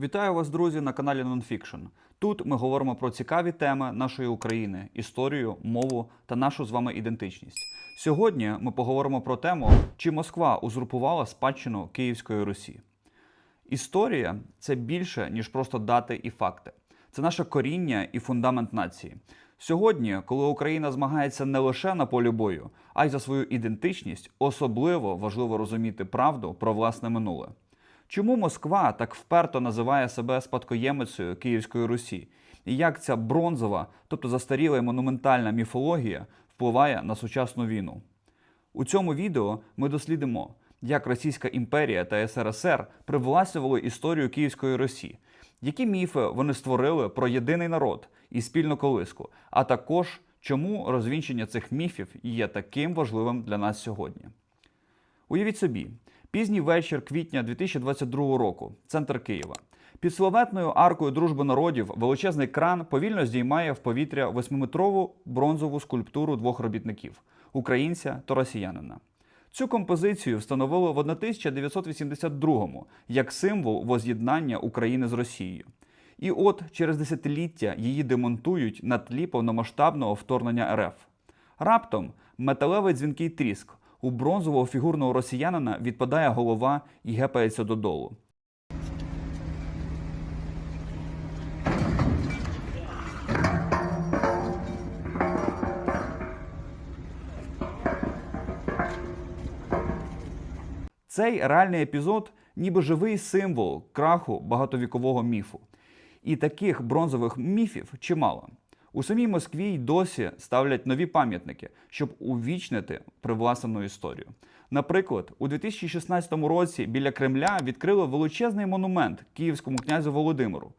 Вітаю вас, друзі, на каналі Nonfiction. Тут ми говоримо про цікаві теми нашої України, історію, мову та нашу з вами ідентичність. Сьогодні ми поговоримо про тему, чи Москва узурпувала спадщину Київської Русі. Історія це більше, ніж просто дати і факти. Це наше коріння і фундамент нації. Сьогодні, коли Україна змагається не лише на полі бою, а й за свою ідентичність, особливо важливо розуміти правду про власне минуле. Чому Москва так вперто називає себе спадкоємицею Київської Русі? І як ця бронзова, тобто застаріла і монументальна міфологія впливає на сучасну війну? У цьому відео ми дослідимо, як Російська імперія та СРСР привласнювали історію Київської Русі, які міфи вони створили про єдиний народ і спільну колиску, а також чому розвінчення цих міфів є таким важливим для нас сьогодні. Уявіть собі, пізній вечір квітня 2022 року, центр Києва. Під славетною аркою дружби народів величезний кран повільно здіймає в повітря восьмиметрову бронзову скульптуру двох робітників українця та росіянина. Цю композицію встановили в 1982-му як символ воз'єднання України з Росією. І от через десятиліття її демонтують на тлі повномасштабного вторгнення РФ. Раптом металевий дзвінкий тріск. У бронзового фігурного росіянина відпадає голова і гепається додолу. Цей реальний епізод ніби живий символ краху багатовікового міфу. І таких бронзових міфів чимало. У самій Москві й досі ставлять нові пам'ятники, щоб увічнити привласнену історію. Наприклад, у 2016 році біля Кремля відкрили величезний монумент київському князю Володимиру,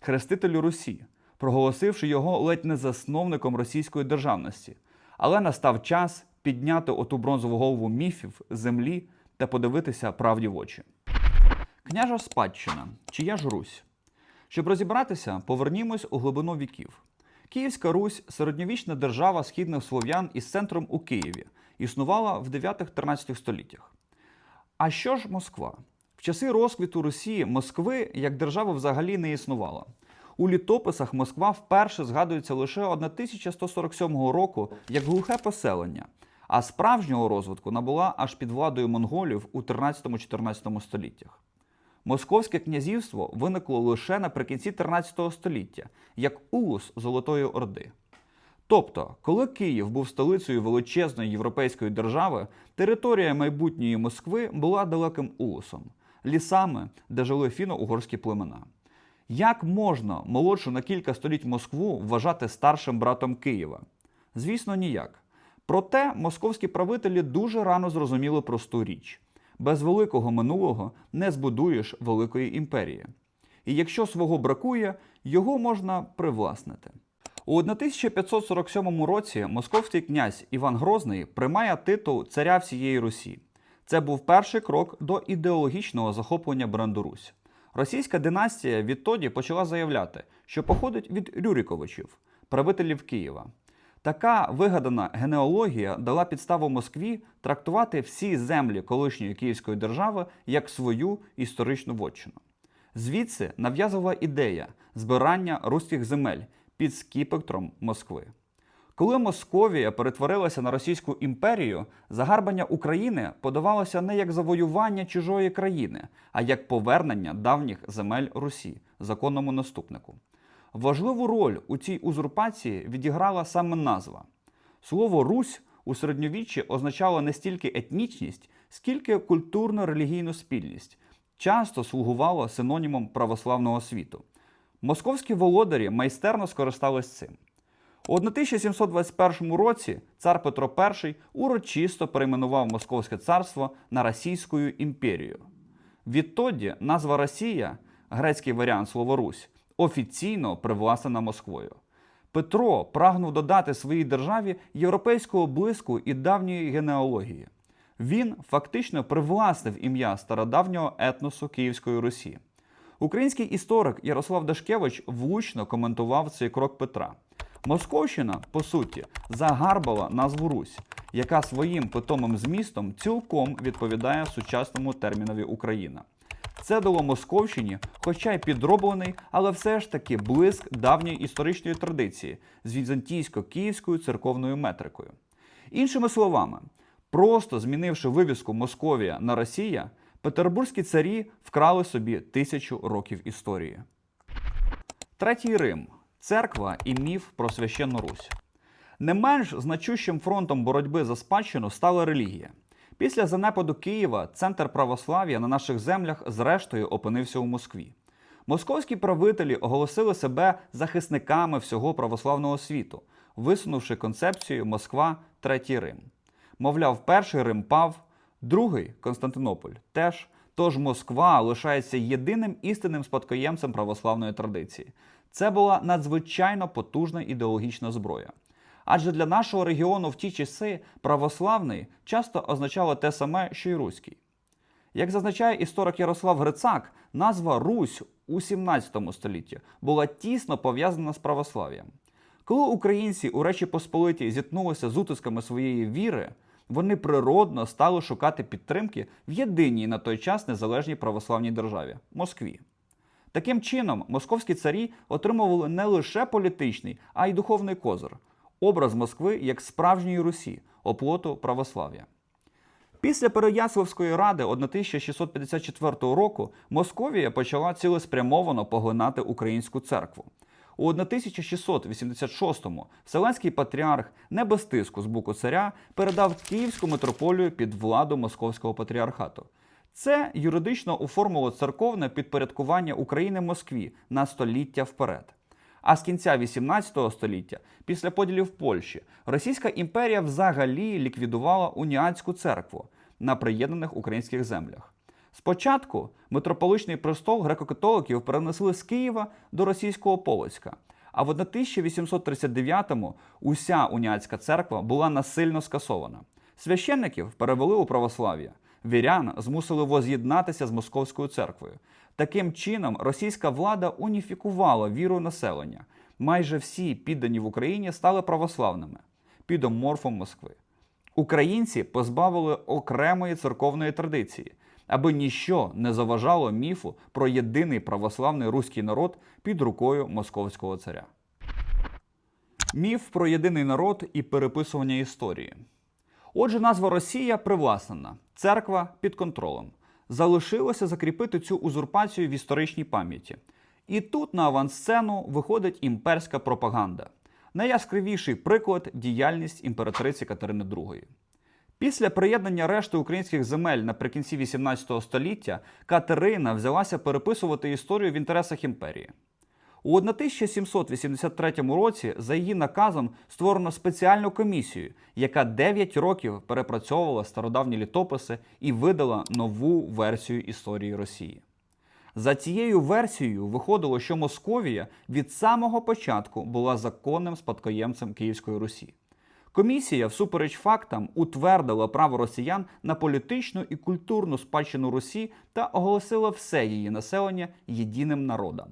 хрестителю Русі, проголосивши його ледь не засновником російської державності. Але настав час підняти оту бронзову голову міфів землі та подивитися правді в очі. Княжа спадщина, чия ж Русь? Щоб розібратися, повернімось у глибину віків. Київська Русь середньовічна держава східних слов'ян із центром у Києві, існувала в 9-13 століттях. А що ж Москва? В часи розквіту Росії Москви як держави взагалі не існувало. У літописах Москва вперше згадується лише 1147 року як глухе поселення, а справжнього розвитку набула аж під владою монголів у 13-14 століттях. Московське князівство виникло лише наприкінці 13 століття, як улус Золотої Орди. Тобто, коли Київ був столицею величезної європейської держави, територія майбутньої Москви була далеким улусом, лісами, де жили фіно-угорські племена. Як можна молодшу на кілька століть Москву вважати старшим братом Києва? Звісно, ніяк. Проте московські правителі дуже рано зрозуміли просту річ: без великого минулого не збудуєш великої імперії. І якщо свого бракує, його можна привласнити. У 1547 році московський князь Іван Грозний приймає титул царя всієї Русі. Це був перший крок до ідеологічного захоплення бренду Русь. Російська династія відтоді почала заявляти, що походить від Рюриковичів, правителів Києва. Така вигадана генеалогія дала підставу Москві трактувати всі землі колишньої Київської держави як свою історичну вотчину. Звідси нав'язувала ідея збирання руських земель під скіпектром Москви. Коли Московія перетворилася на Російську імперію, загарбання України подавалося не як завоювання чужої країни, а як повернення давніх земель Русі, законному наступнику. Важливу роль у цій узурпації відіграла саме назва. Слово Русь у середньовіччі означало не стільки етнічність, скільки культурно-релігійну спільність, часто слугувало синонімом православного світу. Московські володарі майстерно скористались цим. У 1721 році цар Петро І урочисто перейменував Московське царство на Російську імперію. Відтоді назва Росія, грецький варіант слова Русь, офіційно привласнена Москвою. Петро прагнув додати своїй державі європейського блиску і давньої генеалогії. Він фактично привласнив ім'я стародавнього етносу Київської Русі. Український історик Ярослав Дашкевич влучно коментував цей крок Петра. Московщина, по суті, загарбала назву Русь, яка своїм питомим змістом цілком відповідає сучасному термінові Україна. Це дало Московщині, хоча й підроблений, але все ж таки блиск давньої історичної традиції з візантійсько-київською церковною метрикою. Іншими словами, просто змінивши вивіску Московія на Росія, петербурзькі царі вкрали собі тисячу років історії. Третій Рим церква і міф про священну Русь. Не менш значущим фронтом боротьби за спадщину стала релігія. Після занепаду Києва центр православ'я на наших землях зрештою опинився у Москві. Московські правителі оголосили себе захисниками всього православного світу, висунувши концепцію Москва Третій Рим. Мовляв, перший Рим пав, другий Константинополь теж. Тож Москва лишається єдиним істинним спадкоємцем православної традиції. Це була надзвичайно потужна ідеологічна зброя. Адже для нашого регіону в ті часи православний часто означало те саме, що й руський. Як зазначає історик Ярослав Грицак, назва Русь у 17 столітті була тісно пов'язана з православ'ям. Коли українці у Речі Посполитій зіткнулися з утисками своєї віри, вони природно стали шукати підтримки в єдиній на той час незалежній православній державі Москві. Таким чином, московські царі отримували не лише політичний, а й духовний козир образ Москви як справжньої Русі, оплоту православ'я. Після Переяславської ради 1654 року Московія почала цілеспрямовано поглинати українську церкву. У 1686-му Вселенський патріарх не без тиску з боку царя передав Київську митрополію під владу Московського патріархату. Це юридично оформило церковне підпорядкування України Москві на століття вперед. А з кінця 18 століття, після поділів Польщі, Російська імперія взагалі ліквідувала уніатську церкву на приєднаних українських землях. Спочатку митрополичний престол греко-католиків перенесли з Києва до російського Полоцька. А в 1839-му уся уніатська церква була насильно скасована. Священників перевели у православ'я. Вірян змусили воз'єднатися з московською церквою. Таким чином, російська влада уніфікувала віру населення. Майже всі піддані в Україні стали православними під оморфом Москви. Українці позбавили окремої церковної традиції, аби ніщо не заважало міфу про єдиний православний руський народ під рукою московського царя. Міф про єдиний народ і переписування історії. Отже, назва Росія привласнена, церква під контролем. Залишилося закріпити цю узурпацію в історичній пам'яті. І тут на авансцену виходить імперська пропаганда. Найяскравіший приклад діяльність імператриці Катерини II. Після приєднання решти українських земель наприкінці 18 століття Катерина взялася переписувати історію в інтересах імперії. У 1783 році за її наказом створено спеціальну комісію, яка 9 років перепрацьовувала стародавні літописи і видала нову версію історії Росії. За цією версією виходило, що Московія від самого початку була законним спадкоємцем Київської Русі. Комісія, всупереч фактам, утвердила право росіян на політичну і культурну спадщину Русі та оголосила все її населення єдиним народом.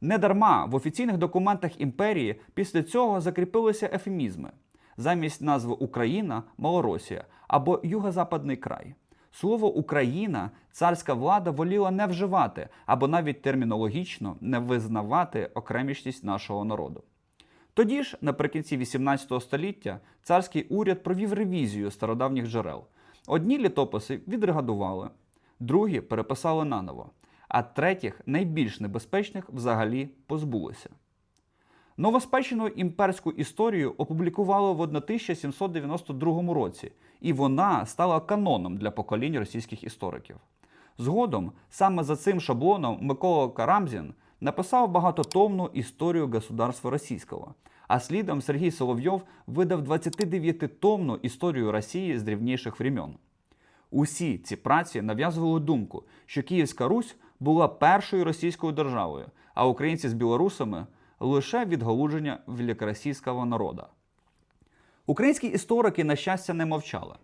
Недарма в офіційних документах імперії після цього закріпилися ефемізми замість назви Україна Малоросія або Юго-Западний край. Слово Україна царська влада воліла не вживати або навіть термінологічно не визнавати окремішність нашого народу. Тоді ж, наприкінці 18 століття, царський уряд провів ревізію стародавніх джерел. Одні літописи відрегадували, другі переписали наново, а третіх, найбільш небезпечних, взагалі позбулися. Новоспечену імперську історію опублікували в 1792 році, і вона стала каноном для поколінь російських істориків. Згодом, саме за цим шаблоном Микола Карамзін написав багатотомну історію государства російського, а слідом Сергій Соловйов видав 29-томну історію Росії з древніших времен. Усі ці праці нав'язували думку, що Київська Русь була першою російською державою, а українці з білорусами лише відгалудження великоросійського народу. Українські історики, на щастя, не мовчали.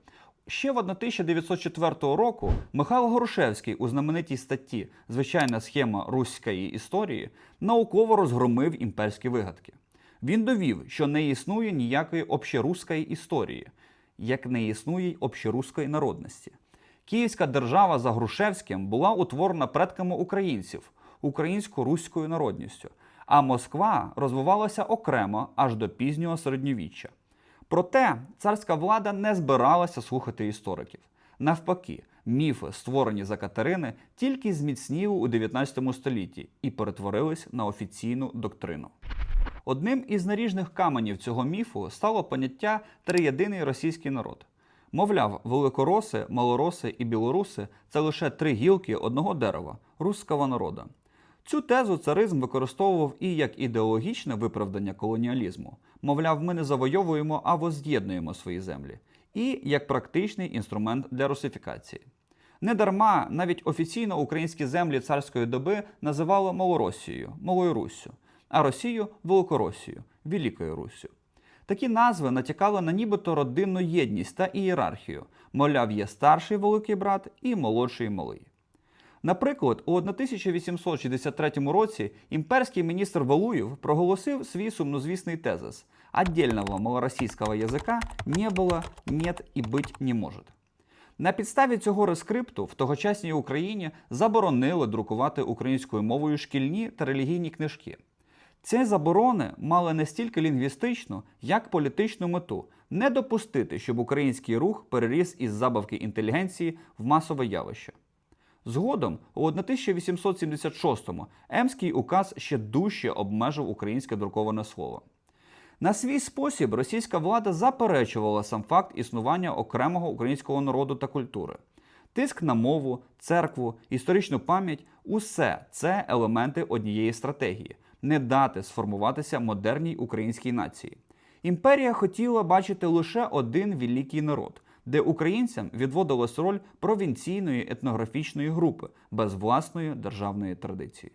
Ще в 1904 року Михайло Горошевський у знаменитій статті Звичайна схема руської історії науково розгромив імперські вигадки. Він довів, що не існує ніякої общеруської історії, як не існує й общеруської народності. Київська держава за Грушевським була утворена предками українців українсько-руською народністю, а Москва розвивалася окремо аж до пізнього середньовіччя. Проте царська влада не збиралася слухати істориків. Навпаки, міфи, створені за Катерини, тільки зміцніли у 19 столітті і перетворились на офіційну доктрину. Одним із наріжних каменів цього міфу стало поняття триєдиний російський народ. Мовляв, великороси, малороси і білоруси це лише три гілки одного дерева русского народа. Цю тезу царизм використовував і як ідеологічне виправдання колоніалізму. Мовляв, ми не завойовуємо, а воз'єднуємо свої землі, і як практичний інструмент для русифікації. Недарма навіть офіційно українські землі царської доби називали Малоросією, Малою Руссю, а Росію Великоросією, Великою Руссю. Такі назви натякали на нібито родинну єдність та ієрархію. Мовляв, є старший великий брат і молодший малий. Наприклад, у 1863 році імперський міністр Валуєв проголосив свій сумнозвісний тезис «Отдельного малоросійського язика не було, нет і бить не может». На підставі цього рескрипту в тогочасній Україні заборонили друкувати українською мовою шкільні та релігійні книжки. Ці заборони мали не стільки лінгвістичну, як політичну мету не допустити, щоб український рух переріс із забавки інтелігенції в масове явище. Згодом, у 1876-му Емський указ ще дужче обмежив українське друковане слово. На свій спосіб російська влада заперечувала сам факт існування окремого українського народу та культури. Тиск на мову, церкву, історичну пам'ять усе це елементи однієї стратегії не дати сформуватися модерній українській нації. Імперія хотіла бачити лише один великий народ, де українцям відводилась роль провінційної етнографічної групи без власної державної традиції.